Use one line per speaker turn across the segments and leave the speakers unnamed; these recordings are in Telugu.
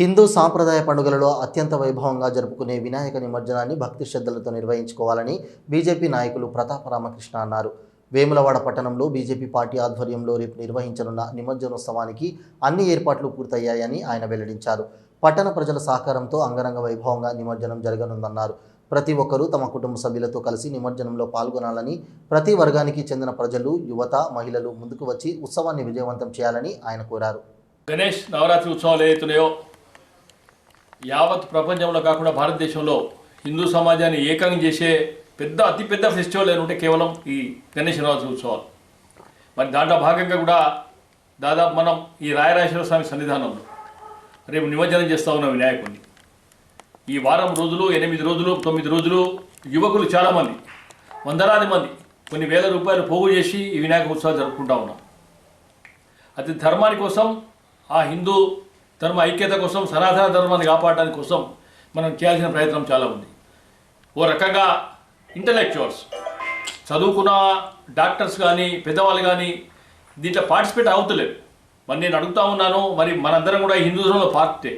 హిందూ సాంప్రదాయ పండుగలలో అత్యంత వైభవంగా జరుపుకునే వినాయక నిమజ్జనాన్ని భక్తి శ్రద్ధలతో నిర్వహించుకోవాలని బీజేపీ నాయకులు ప్రతాప రామకృష్ణ అన్నారు. వేములవాడ పట్టణంలో బీజేపీ పార్టీ ఆధ్వర్యంలో రేపు నిర్వహించనున్న నిమజ్జనోత్సవానికి అన్ని ఏర్పాట్లు పూర్తయ్యాయని ఆయన వెల్లడించారు. పట్టణ ప్రజల సహకారంతో అంగరంగ వైభవంగా నిమజ్జనం జరగనుందన్నారు. ప్రతి ఒక్కరూ తమ కుటుంబ సభ్యులతో కలిసి నిమజ్జనంలో పాల్గొనాలని ప్రతి వర్గానికి చెందిన ప్రజలు యువత మహిళలు ముందుకు వచ్చి ఉత్సవాన్ని విజయవంతం చేయాలని ఆయన కోరారు.
గణేష్ నవరాత్రి ఉత్సవాలు ఏవైతున్నాయో యావత్ ప్రపంచంలో కాకుండా భారతదేశంలో హిందూ సమాజాన్ని ఏకం చేసే పెద్ద అతిపెద్ద ఫెస్టివల్ ఏంటంటే కేవలం ఈ గణేష్ ఉత్సవాలు. మరి దాంట్లో భాగంగా కూడా దాదాపు మనం ఈ రాయరాజేశ్వర స్వామి సన్నిధానంలో రేపు నిమజ్జనం చేస్తూ ఉన్న వినాయకుడిని ఈ వారం రోజులు ఎనిమిది రోజులు తొమ్మిది రోజులు యువకులు చాలామంది వందలాది మంది కొన్ని వేల రూపాయలు పోగు చేసి ఈ వినాయక ఉత్సవాలు జరుపుకుంటా ఉన్నాం. అది ధర్మాని కోసం ఆ హిందూ ధర్మ ఐక్యత కోసం సనాతన ధర్మాన్ని కాపాడడానికి కోసం మనం చేయాల్సిన ప్రయత్నం చాలా ఉంది. ఓ రకంగా ఇంటలెక్చువల్స్ చదువుకున్న డాక్టర్స్ కానీ పెద్దవాళ్ళు కానీ దీంట్లో పార్టిసిపేట్ అవుతలేరు. మరి నేను అడుగుతా ఉన్నాను మరి మనందరం కూడా హిందూ ధర్మంలో పార్టీ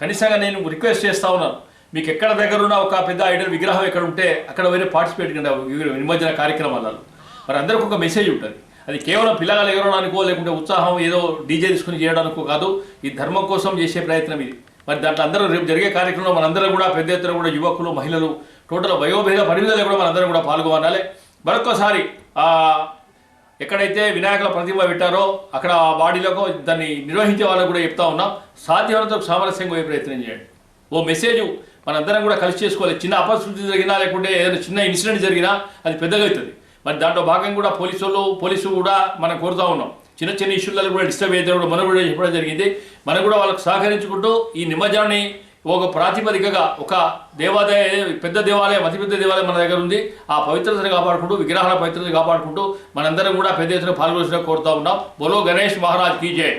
కనీసంగా నేను రిక్వెస్ట్ చేస్తా ఉన్నాను మీకు ఎక్కడ దగ్గర ఉన్న ఒక పెద్ద ఐడల్ విగ్రహం ఎక్కడ ఉంటే అక్కడ వేరే పార్టిసిపేట్ కండి నిమజ్జన కార్యక్రమాలలో. మరి అందరికి ఒక మెసేజ్ ఉంటుంది. అది కేవలం పిల్లగా ఎగరడానికో లేకుంటే ఉత్సాహం ఏదో డీజే తీసుకుని చేయడానికో కాదు ఈ ధర్మం కోసం చేసే ప్రయత్నం ఇది. మరి దాంట్లో అందరూ రేపు జరిగే కార్యక్రమంలో మనందరం కూడా పెద్ద ఎత్తున కూడా యువకులు మహిళలు టోటల్ వయోభేద పరిమితులు కూడా మనందరం కూడా పాల్గొనాలి. మరొకసారి ఎక్కడైతే వినాయకుల ప్రతిమ పెట్టారో అక్కడ ఆ బాడీలకు దాన్ని నిర్వహించే వాళ్ళకు కూడా చెప్తా ఉన్నాం సాధ్యమైనంత సామరస్యంగా పోయే ప్రయత్నం చేయండి. ఓ మెసేజ్ మనందరం కూడా కలిసి చేసుకోవాలి. చిన్న అపశృతి జరిగినా లేకుంటే ఏదైనా చిన్న ఇన్సిడెంట్ జరిగినా అది పెద్దగా అవుతుంది. మరి దాంట్లో భాగంగా కూడా పోలీసు వాళ్ళు పోలీసు కూడా మనం కోరుతా ఉన్నాం. చిన్న చిన్న ఇష్యూలలో కూడా డిస్టర్బ్ అయితే కూడా మనం కూడా చెప్పడం జరిగింది. మనం కూడా వాళ్ళకు సహకరించుకుంటూ ఈ నిమజ్జనాన్ని ఒక ప్రాతిపదికగా ఒక దేవాలయ పెద్ద దేవాలయం అతిపెద్ద దేవాలయం మన దగ్గర ఉంది. ఆ పవిత్రతను కాపాడుకుంటూ విగ్రహాల పవిత్రతను కాపాడుకుంటూ మనందరం కూడా పెద్ద ఎత్తున పాల్గొనగా కోరుతా ఉన్నాం. బొలో గణేష్ మహారాజ్ కీ జై.